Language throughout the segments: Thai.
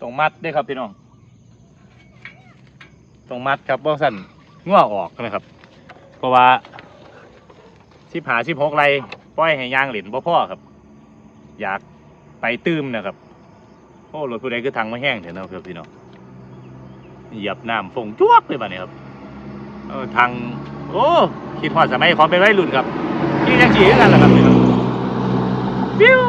ต้องมัดด้วยครับพี่น้องต้องมัดครับบ่สั่นง่วออกนะครับ เพราะว่าสิบหาสิบหกไรปล่อยให้ยางเหลินบ่พ่อครับ อยากไปตื้มนะครับโอ้รถผู้ใดคือทางมาแห้งเถอะนะครับพี่น้องเหยียบน้ำฟงจวกเลยบ้านี้ครับทางโอ้คิดฮอดสมัยขอเป็นวัยรุ่นครับขี่แท็กซี่คือกันแหละครับพี่น้องวิว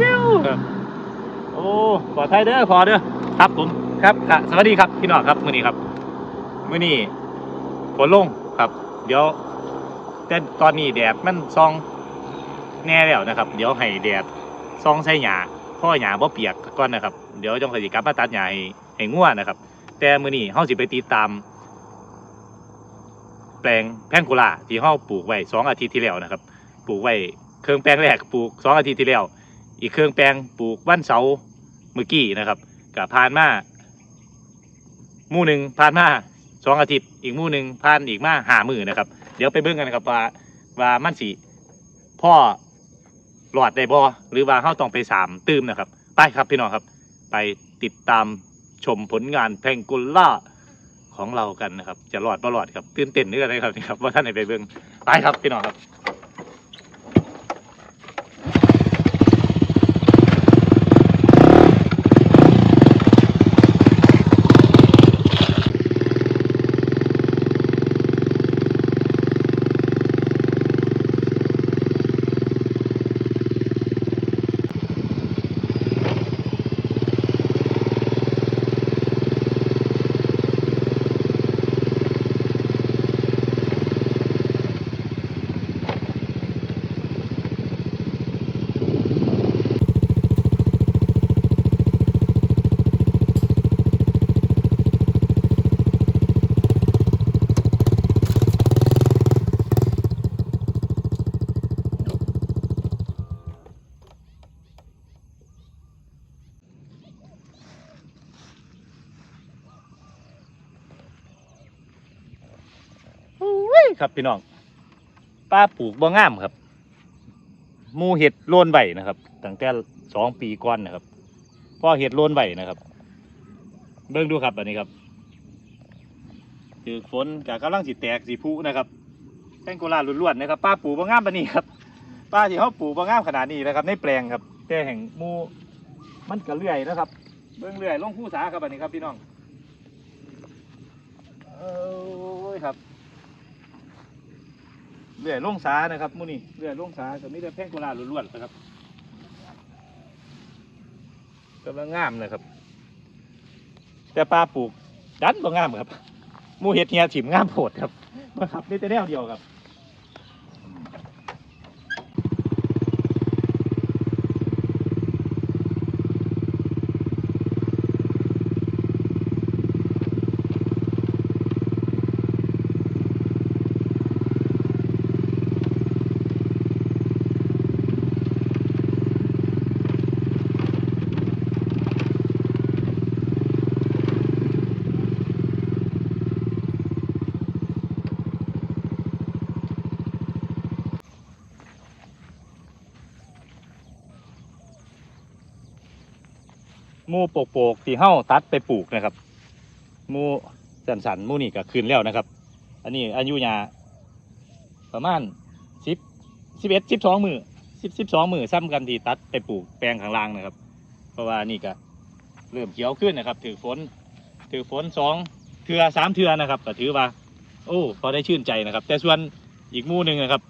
วิวครับ โอ้ขอไทยเด้อขอเด้อครับผมครับค่ะสวัสดีครับพี่น้องครับมื้อนี้ครับมื้อนี้ฝนลงครับ เดี๋ยวแต่ตอนนี้แดดมันซองแน่แล้วนะครับ เดี๋ยวให้แดดซองใส่หญ้าพ่อหญ้าบ่เปียกก่อนนะครับ เดี๋ยวจงค่อยสิกลับมาตัดหญ้าให้ให้งัวนะครับ แต่มื้อนี้เฮาสิไปติดตาม แปลงแพงโกลาที่เฮาปลูกไว้สองอาทิตย์ที่แล้วนะครับ ปลูกไว้เครื่องแปลงแรกปลูกสองอาทิตย์ที่แล้ว อีกเครื่องแปลงปลูกวันเสาร์ มื่อกี้นะครับกับผ่านมามู่หนึ่งผ่านมาสองอาทิตย์อีกมู่หนึ่งผ่านอีกมาหามือนะครับ เดี๋ยวไปเบิ่งกันนะครับว่าว่ามันสิพ่อหลอดได้บ่หรือว่าเฮาต้องไปสามตื้มนะครับ ไปครับพี่น้องครับ ไปติดตามชมผลงานแพงโกล่าของเรากันนะครับ จะรอดบ่รอดครับตื่นเต้นเนื้อเลยครับนี่ครับว่าท่านไหนไปเบิ่งไปครับพี่น้องครับ อุ้ย ครับพี่น้องป้าปลูกบ่งามครับมูเห็ดโลนใบนะครับตั้งแต่สองปีก่อนนะครับพ่อเห็ดโลนใบนะครับ เบิ่งดูครับอันนี้ครับคือฝนกับกำลังสิแตกสิพุนะครับแป้งโกลาล้วนๆนะครับ ป้าปลูกบ่งามปานนี้ครับ ป้าที่เขาปลูกบ่งามขนาดนี้นะครับในแปลงครับแต่แห่งมูมันก็เลื่อยนะครับ เบิ่งเลื่อยลงผู้สาครับอันนี้ครับพี่น้องเอ้ยครับ เรื่อยลงสานะครับมูนี่เรื่อยลงสาก็มีแต่แพงโกลาล้วนๆนะครับกำลังงามเลยครับ แต่ปลาปลูกดันบ่งามครับหมูเห็ดเฮียถิ่มงามโผดครับมาครับนี่แต่แนวเดียวครับ มูโปกๆที่เฮ้าตัดไปปลูกนะครับมูสันสันมูนี่ก็คืนแล้วนะครับ อันนี้อายุยาประมาณสิบสิบเอ็ดสิบสองมือสิบสิบสองมือซ้ำกันที่ตัดไปปลูกแปลงข้างล่างนะครับ เพราะว่านี่ก็เริ่มเขียวขึ้นนะครับ ถือฝนถือฝนสองเทือสามเทือนะครับก็ถือว่า โอ้พอได้ชื่นใจนะครับ แต่ส่วนอีกมู่หนึ่งนะครับ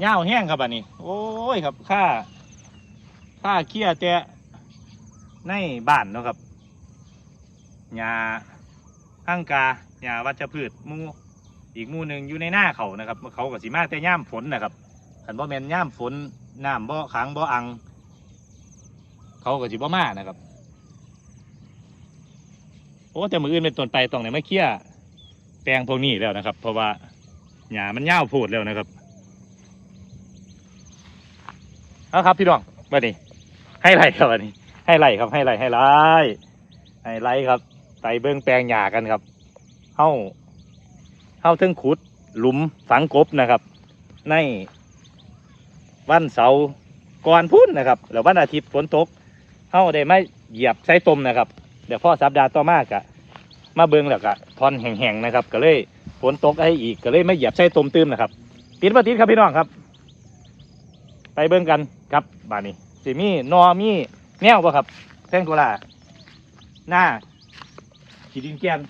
เง่าแห้งครับอันนี้ โอ้ยครับค่าค่าเคี้ยแต่ ในบ้านเนาะครับหญ้าห้างกาหญ้าวัชพืชมูอีกมูหนึ่งอยู่ในหน้าเขานะครับ เขาก็สิมาแต่ย่ามฝนนะครับขันบ่แม่นย่ามฝนน้ำบ่ขังบ่อัง เขาก็สิบ่มานะครับโอ้แต่มืออื่นเป็นต้นไปต้องไหนไมาเคลียแปลงพวกนี้แล้วนะครับ เพราะว่าหญ้ามันย่าวโพดแล้วนะครับเอาครับพี่น้องมาดิให้ไรครับวันนี้ ให้ไล่ครับให้ไล่ให้ไล่ให้ไล่ครับไปเบิ้องแปลงหญ้ากันครับเฮ้าเฮ้าถึงขุดหลุมฝังกบนะครับ ในวันเสาร์ก่อนพุ่นนะครับแล้ววันอาทิตย์ฝนตกเฮ้าได้มาเหยียบใส่ตมนะครับ เดี๋ยวพ่อสัปดาห์ต่อมากะมาเบิ่งแล้วก็ทอนแห้งๆนะครับ ก็เลยฝนตกให้อีกก็เลยไม่เหยียบใส่ตมตื้มนะครับติดมาติดครับพี่น้องครับ ไปเบิ่งกันครับบ้านนี้สิมีนอมี แนวบ่ครับแท่งตัวละหน้าขีดินแกน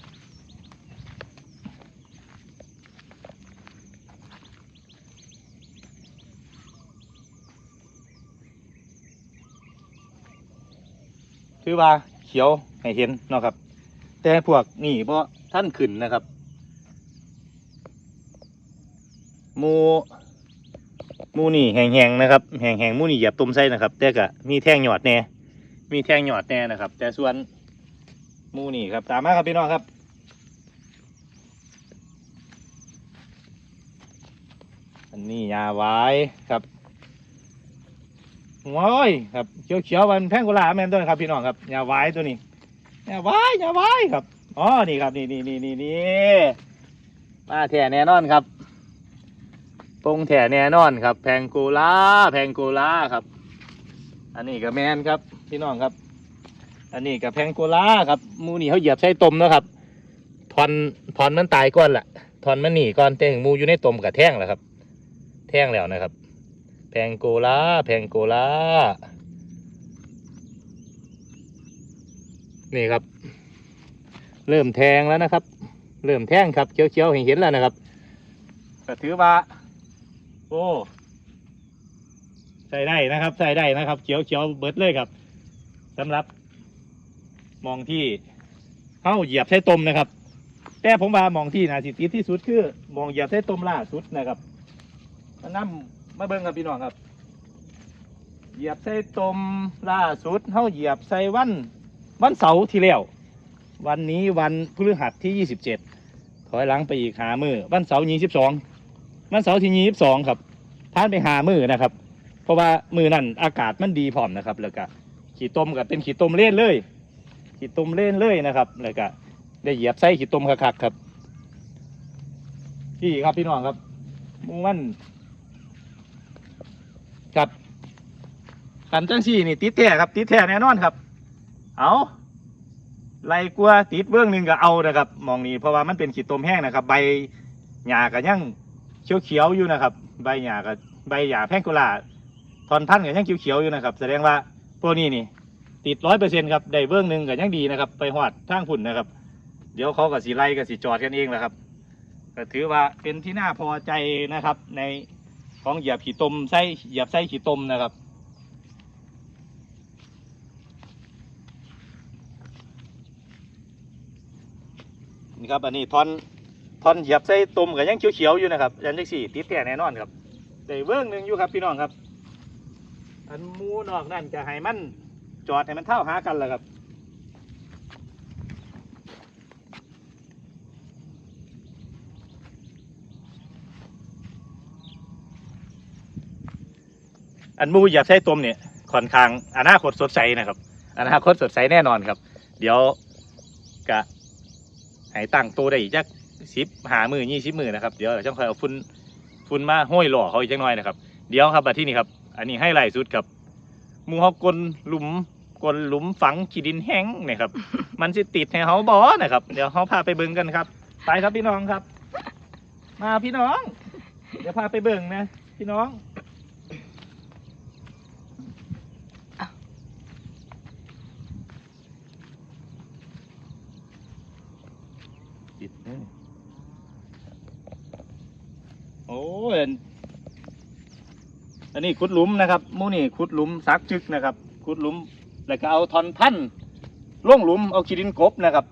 ถือว่าเขียวให้เห็นเนาะครับ แต่พวกนี่เพราะท่านขึ้นนะครับมูมูนี่แห้งๆนะครับแห้งๆมูนี่หยียบตุ่มไส้นะครับ แต่ก็มีแท่งหยอดแน่ มีแท่งหยอดแน่นะครับ แต่ส่วนมูนี่ครับ ตามมาครับพี่น้องครับ อันนี้ยาไว้ครับโอ้ยครับเขียวๆมันแพงกุหลาบแมนตัวนครับพี่น้องครับยาไว้ตัวนี้ยาไว้ยาไว้ครับอ๋อนี่ครับนี่นี่นี่นี่นี่มาแท่แน่นอนครับตรงแท่แน่นอนครับ แพงกูลาแพงกูลาครับ อันนี้ก็แมนครับ พี่น้องครับ อันนี้กับแพงโกลาครับมูนี่เขาเหยียบใช้ตมนะครับทอนทอนมันตายก่อนแหละทอนมันหนีก่อนแต่ถึงมูอยู่ในตมกับแท่งแหละครับ แท่งแล้วนะครับ แพงโกลาแพงโกลานี่ครับ เริ่มแทงแล้วนะครับ เริ่มแท่งครับเขียวๆเห็นเห็นแล้วนะครับก็ถือว่าโอ้ใส่ได้นะครับ ใส่ได้นะครับเขียวเขียวเบิดเลยครับ สำหรับมองที่เข้าเหยียบใช้ตมนะครับ แต่ผมว่ามองที่นาสิติดที่สุดคือมองเหยียบใช้ตมล่าสุดนะครับมานั่มาเบิ่งครับพี่น้องครับ เหยียบใส่ตมล่าสุดเข้าเหยียบใส่วัน วันเสาร์ที่แล้ววันนี้วันพฤหัสที่ยี่สิบเจ็ดถอยหลังไปอีกหามือวันเสาร์ยี่สิบสองวันเสาร์ที่ยี่สิบสองครับท่านไปหามือนะครับ เพราะว่ามือนั่นอากาศมันดีพร้อมนะครับแล้วก็ ขี่ต้มกับเป็นขี่ต้มเล่นเลย ขี่ต้มเล่นเลยนะครับแล้วก็ได้เหยียบไส้ขี่ต้มคักๆครับพี่ครับพี่น้องครับหมูมันครับขันจังสี่นี่ติดแท้ครับติดแท้แน่นอนครับ เอาไล่กลัวติดเบื้องหนึ่งก็เอานะครับ มองนี้เพราะว่ามันเป็นขีดต้มแห้งนะครับ ใบหญ้าก็ยังเขียวๆอยู่นะครับ ใบหญ้าก็ใบหญ้าแพงกุหลาทอนพันธุ์ก็ยังเขียวๆอยู่นะครับ แสดงว่า พวกนี้นี่ ติดร้อยเปอร์เซ็นครับได้เบื้องหนึ่งก็ยังดีนะครับ ไปหอดทางผุ่นนะครับ เดี๋ยวเขาก็สีไล่กับสีจอดกันเองแหละครับก็ถือว่าเป็นที่น่าพอใจนะครับ ในของเหยียบขี่ตมไส้เหยียบไส้ขี่ตมนะครับนี่ครับอันนี้ทอนทอนเหยียบไส้ตมก็ยังเขียวๆอยู่นะครับยันจักสี่ติดแท้แน่นอนครับได้เบื้องหนึ่งอยู่ครับพี่น้องครับ อันมูนอกนั่นจะให้มันจอดให้มันเท่าหากันแหละครับอันมูอยากใช้ต้มเนี่ยค่อนข้างอนาคตสดใสนะครับ อนาคตสดใสแน่นอนครับ เดี๋ยวกะให้ตั้งตัวได้อีกจักสิบหามือยี่สิบมือนะครับ เดี๋ยวจังค่อยเอาฝุ่นฝุ่นมาห้อยหล่อเขาอีกจังหน่อยนะครับ เดี๋ยวครับมาที่นี่ครับ อันนี้ให้ไล่สุดครับหมูเขากลหลุมกลหลุมฝังขี้ดินแห้งเนี่ยครับ มันสิติดให้เขาบอนะครับ เดี๋ยวเขาพาไปเบิ่งกันครับ ไปครับพี่น้องครับ มาพี่น้อง เดี๋ยวพาไปเบิ่งนะ พี่น้อง ติดแน่โอ้ย อันนี้ขุดหลุมนะครับมูนี่ขุดหลุมซักจึกนะครับขุดหลุม แล้วก็เอาทอนพันธุ์ล่งหลุมเอาขี้ดินกบนะครับ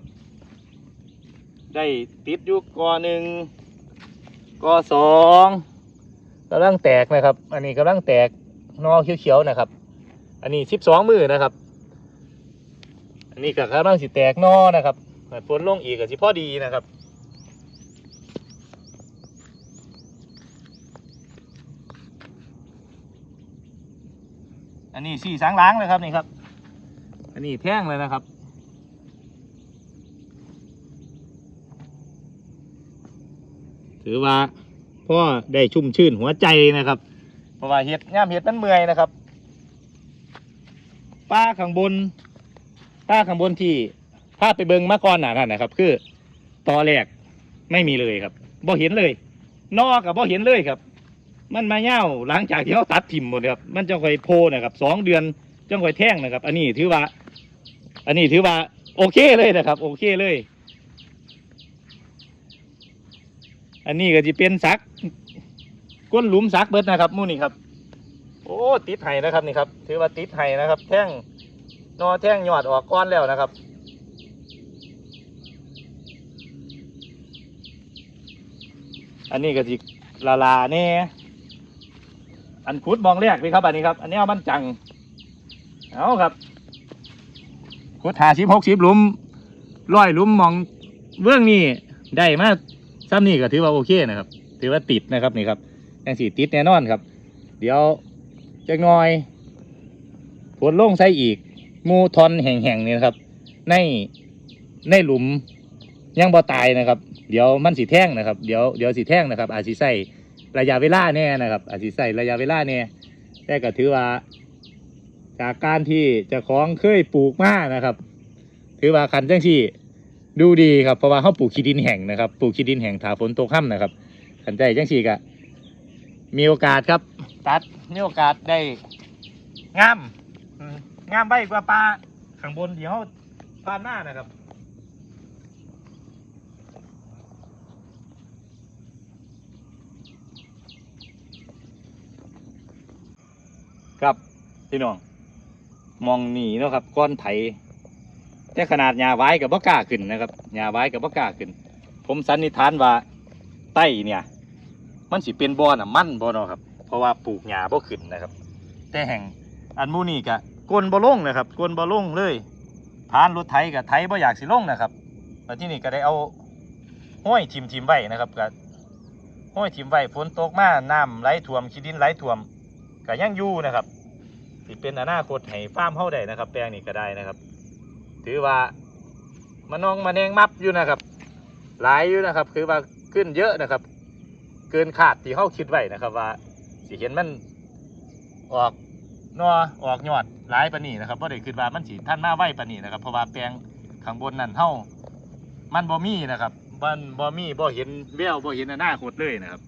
ได้ติดอยู่กอหนึ่งกอสองกำลังแตกนะครับ อันนี้กำลังแตกนอเขียวๆนะครับ อันนี้สิบสองมือนะครับ อันนี้ก็กำลังสิแตกนอนะครับฝนลงอีกก็สิพอดีนะครับ นนี้สี่สางล้างเลยครับนี่ครับ อันนี้แท่งเลยนะครับ ถือว่าพ่อได้ชุ่มชื่นหัวใจนะครับ เพราะว่าเห็ดย่ามเห็ดมันเมื่อยนะครับ ป้าข้างบน ป้าข้างบนที่พาพไปเบิงมาก่อนหนานั่นนะครับ คือตอแรกไม่มีเลยครับบ่เห็นเลย นอกับบ่เห็นเลยครับ มันมาเง่าหลังจากที่เขาตัดทิมหมดครับมันจะค่อยโพนะครับสองเดือนจังค่อยแท่งนะครับ อันนี้ถือว่า อันนี้ถือว่าโอเคเลยนะครับ โอเคเลย อันนี้ก็จะเป็นซักก้นหลุมซักเบิดนะครับมู่นี่ครับ โอ้ติดไห้นะครับนี่ครับ ถือว่าติดไห้นะครับ แท่งนอแท่งหยอดออกก้อนแล้วนะครับอันนี้ก็สิลาลาแน่ อันขุดมองแรกเลยครับอันนี้ครับ อันนี้เอามันจังเอาครับขุดหาสิบหกสิบลุมร้อยลุมมองเบื้องนี้ได้มาซ้ำนี่ก็ถือว่าโอเคนะครับ ถือว่าติดนะครับนี่ครับยังสีติดแน่นอนครับ เดี๋ยวจักหน่อยผลลงใส่อีกหมูทอนแห่งๆนี่นะครับ ในในหลุมยังบ่ตายนะครับ เดี๋ยวมันสีแท่งนะครับ เดี๋ยวเดี๋ยวสีแท่งนะครับ อาจสิใส่ ระยะเวลาแน่นะครับ อาจสิใส่ระยะเวลาแน่แต่ก็ถือว่า จากการที่จะของเคยปลูกมานะครับ ถือว่าคันจังที่ดูดีครับเพราะว่าเขาปลูกขี้ดินแห้งนะครับปลูกขี้ดินแห้งถาฝนตกค่ำนะครับคันใจจังสี่ก็มีโอกาสครับ ตัดมีโอกาสได้งามงามไปกว่าปลาข้างบนที่เขาปานหน้านะครับ ครับพี่น้องมองหนีเนาะครับก้อนไถแต่ขนาดหญ้าไว้กับบ่กล้าขึ้นนะครับหญ้าไว้กับบ่กล้าขึ้น ผมสันนิษฐานว่าไต้เนี่ย มันสิเป็นบ่อน่ะมั่นบ่เนาะครับ เพราะว่าปลูกหญ้าบ่ขึ้นนะครับ แต่แห่งอันมูนี่ก็กลนบ่ลงนะครับกลนบ่ลงเลยทานรถไถกับไถบ่อยากสิลงนะครับแล้วที่นี่ก็ได้เอาห้อยทิมทิมไว้นะครับก็ห้อยทิมไว้ฝนตกมาน้ำไหลท่วมขี้ดินไหลท่วม ก็ยังอยู่นะครับสิเป็นอนาคตให้ฟาร์มเฮาได้นะครับ แปลงนี้ก็ได้นะครับ ถือว่ามันนองมาแนงมับอยู่นะครับ หลายอยู่นะครับ คือว่าขึ้นเยอะนะครับ เกินขาดที่เฮาคิดไว้นะครับ ว่าสิเห็นมันออกนอออกยอดหลายปานี้นะครับบ่ได้คิดว่ามันสิท่านมาไวปานี้นะครับ เพราะว่าแปลงข้างบนนั่นเฮามันบ่มีนะครับมันบ่มีบ่เห็นแววบ่เห็นอนาคตรเลยนะครับ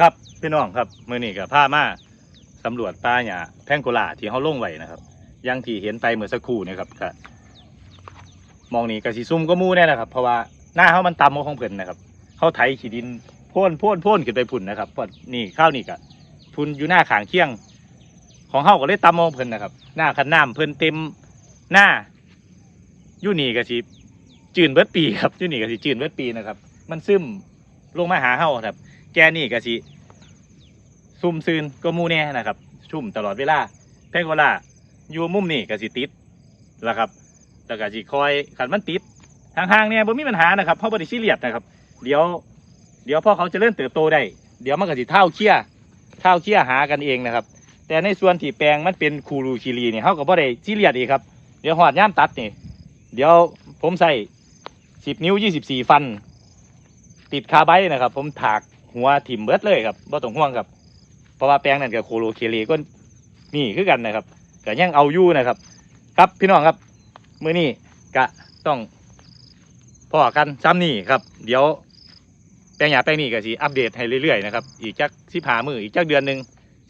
ครับพี่น้องครับมือนี้กับผ้ามาสำรวจป่าหญ้าแพงโกลาที่เขาลงไว้นะครับอยังที่เห็นไปเมื่อสักครู่นี่ครับก็มองนี่กะสีซุ่มก็มู่แน่นะครับ เพราะว่าหน้าเขามันต่ำกว่าของเพิ่นนะครับเขาไถขีดินพ่นพ่นพ่นขึ้นไปพุ่นนะครับพราะนี่ข้าวนี่กะทุนอยู่หน้าขางเคียง ของเขาก็เลยต่ำกว่าของเพิ่นนะครับ หน้าคันน้ำเพิ่นเต็มหน้ายู่นี่กะสีจืนเบิดปีครับยู่นี่กะสีจืนเบิดปีนะครับ มันซึมลงมาหาเฮาครับ แกนี่ก็สิซุ่มซืนก็มูแน่นะครับ ชุ่มตลอดเวลาแพงโกลาอยู่มุมนี่ก็สิติดแล้วครับแล้วก็สิคอยขันมันติดหางๆเนี่ยบ่มีปัญหานะครับเพราะบ่ได้ซีเรียสนะครับ เดี๋ยว เดี๋ยวพอเขาจะเริ่มเติบโตได้เดี๋ยวมันก็สิเท่าเคี้ยเท่าเคี้ยหากันเองนะครับ แต่ในส่วนที่แปลงมันเป็นคูรูคีรีเนี่ยเขาก็บ่ได้ซีเรียสอีกครับเดี๋ยวหอดย่ามตัดนี่เดี๋ยวผมใส่สิบนิ้วยี่สิบสี่ฟัน ติดคาไบนะครับ ผมถาก หัวถิ่มเบิดเลยครับบ่ต้องห่วงครับ เพราะว่าแปลงนั่นกับโคโลเคเลก็นี่คือกันนะครับก็ยังเอาอยู่นะครับ ครับพี่น้องครับมื้อนี้ก็ต้องพอกันซ้ำนี่ครับ เดี๋ยวแปลงหยาแปลงนี้ก็สิอัปเดตให้เรื่อยๆนะครับอีกจักสิหามืออีกจักเดือนหนึ่ง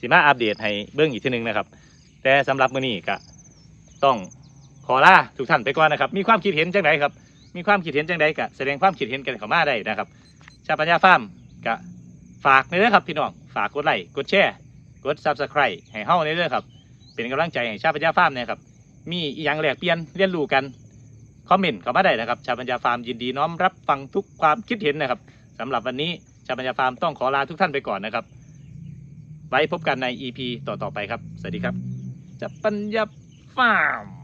สิมาอัปเดตให้เบื้องอีกทีหนึงนะครับ แต่สำหรับมื้อนี้ก็ต้องขอลาทุกท่านไปก่อนนะครับ มีความคิดเห็นจังไดครับ มีความคิดเห็นจังใดก็แสดงความคิดเห็นกันเข้ามาได้นะครับ ชาปัญญาฟาร์มก็ ฝากเนื้อครับพี่น้อง ฝากกดไลค์กดแชร์กด Subscribe ให้เฮาในเรื่องครับ เป็นกำลังใจให้ชาปัญญาฟาร์มเนะครับ มีอหย่างแหลกเปลี่ยนเรียนรู้กันคอมเมนต์เข้ามาได้นะครับ ชาปัญญาฟาร์มยินดีน้อมรับฟังทุกความคิดเห็นนะครับสำหรับวันนี้ชาปัญญาฟาร์มต้องขอลาทุกท่านไปก่อนนะครับ ไว้พบกันใน EP ต่อๆไปครับ สวัสดีครับชาปัญญาฟาร์ม